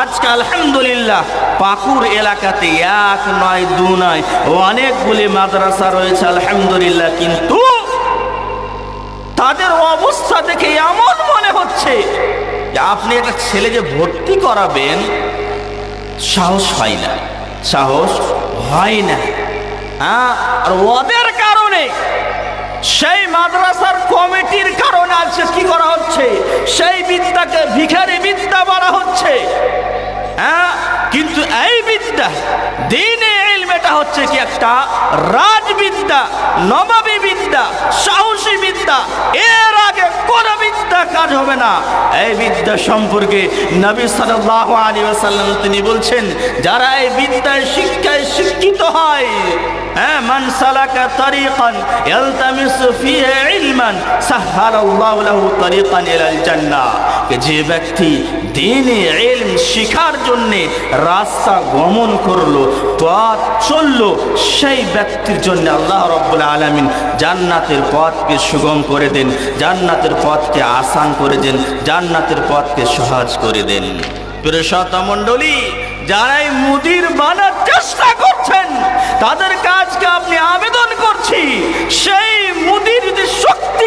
আজকে আলহামদুলিল্লাহ পাকুর এলাকাতে এক নয়, দু নয় অনেকগুলি মাদ্রাসা রয়েছে, আলহামদুলিল্লাহ, কিন্তু তাদের অবস্থা দেখে এমন মনে হচ্ছে যে আপনি একটা ছেলে যে ভর্তি করাবেন, সাহস হয় না, সাহস হয় না। হ্যাঁ আর ওদের কারণে সেই মাদ্রাসার কমিটির কারণে আজকে কি করা হচ্ছে? সেই বিদ্যাকে ভিখারি বিদ্যা। দিনে এটা হচ্ছে কি একটা রাজবিদ্যা, নবাবী বিদ্যা, সাহসী বিদ্যা। এর আগে কোন বিদ্যা কাজ হবে না। এই বিদ্যা সম্পর্কে নবী সাল্লাল্লাহু আলাইহি ওয়াসাল্লাম তিনি বলছেন, যারা এই বিদ্যায় শিক্ষায় শিক্ষিত হয় হ্যাঁ যে ব্যক্তি দিনে ইলম শিখার জন্য রাস্তা গমন করল, পথ চলল, সেই ব্যক্তির জন্য আল্লাহ রব্বুল আলামিন জান্নাতের পথকে সুগম করে দেন, জান্নাতের পথকে আসান করে দেন, জান্নাতের পথকে সহজ করে দেন। প্রিয়সতা মণ্ডলী যারাই মুদির বানার চেষ্টা করছেন, তাদের কাজকে আপনি আবেদন করছি, সেই মুদির যে শক্তি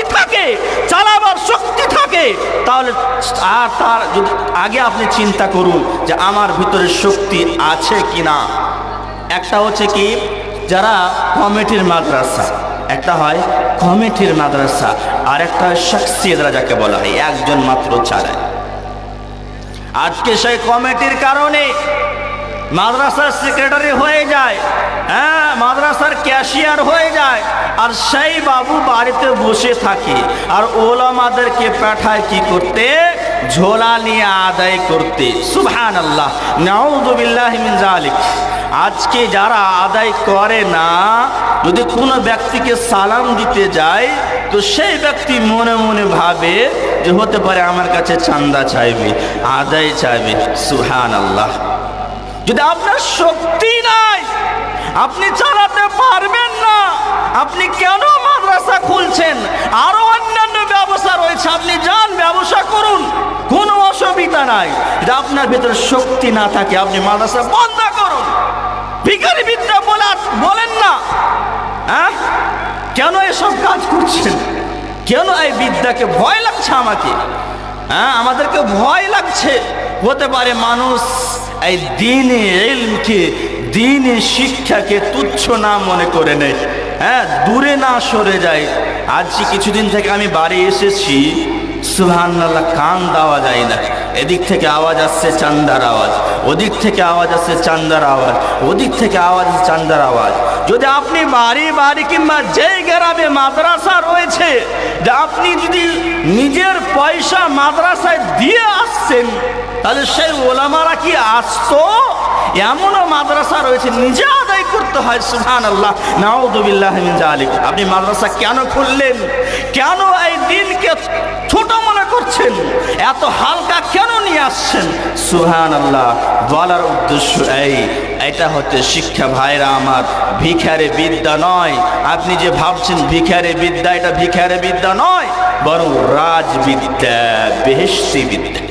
আর তার যদি আগে আপনি চিন্তা করুন যে আমার ভিতরে শক্তি আছে কি না একটা হচ্ছে কি, যারা কমিটির মাদ্রাসা, একটা হয় কমিটির মাদ্রাসা, আর একটা হয় শখসিয়তরা যাকে বলা হয়, একজন মাত্র চালায় আজকে সেই কমিটির কারণে মাদ্রাসার সেক্রেটারি হয়ে যায় হ্যাঁ মাদ্রাসার ক্যাশিয়ার হয়ে যায়, আর সেই বাবু বাড়িতে বসে থাকে। আর ওলামাদেরকে পাঠায় কি করতে? ঝোলা নিয়ে আদায় করতে। সুহান আল্লাহ নাউদুবিল্লাহ মিন জালিক আজকে যারা আদায় করে না, যদি কোনো ব্যক্তিকে সালাম দিতে যায়, তো সেই ব্যক্তি মনে মনে ভাবে যে হতে পারে আমার কাছে চান্দা চাইবে, আদায় চাইবে। সুহান আল্লাহ যদি আপনার শক্তি নাই, আপনি চালাতে পারবেন না। আপনি কেন মাদ্রাসা খুলছেন? আরও অন্যান্য ব্যবসা রয়েছে। আপনি যান, ব্যবসা করুন। কোনো অসুবিধা নাই। যদি আপনার ভিতরে শক্তি না থাকে, আপনি মাদ্রাসা বন্ধ করুন। ভিখারি বিদ্যা বলে বলেন না হ্যাঁ? কেন এসব কাজ করছেন? কেন এই বিদ্যাকে ভয় লাগছে আমাকে? হ্যাঁ আমাদেরকে ভয় লাগছে। হতে পারে মানুষ এই দিনে এলমকে দিনে শিক্ষাকে তুচ্ছ না মনে করে নেয় হ্যাঁ দূরে না সরে যায় আজ কিছুদিন থেকে আমি বাড়ি এসেছি সুহান কান দেওয়া যায় না। এদিক থেকে আওয়াজ আসছে চান্দার আওয়াজ। ওদিক থেকে আওয়াজ আসছে চান্দার আওয়াজ। ওদিক থেকে আওয়াজ আসছে চান্দার আওয়াজ। যদি আপনি বাড়ি বাড়ি কিংবা যেই গ্রামে মাদ্রাসা রয়েছে আপনি যদি নিজের পয়সা মাদ্রাসায় দিয়ে আসছেন, তাহলে সেই ওলামারা কি আসতো? এমনও মাদ্রাসা রয়েছে, নিজে আদায় করতে হয় সুহান আল্লাহ নাউদুবিল্লাহ আপনি মাদ্রাসা কেন খুললেন? কেন এই দিনকে ছোট মনে করছেন? এত হালকা কেন নিয়ে আসছেন? সুহান আল্লাহ বলার উদ্দেশ্য এই, এটা হচ্ছে শিক্ষা ভাইরা আমার, ভিখারে বিদ্যা নয়। আপনি যে ভাবছেন ভিখারে বিদ্যা, এটা ভিখারে বিদ্যা নয়, বরং রাজবিদ্যা বেহেস্তি বিদ্যা।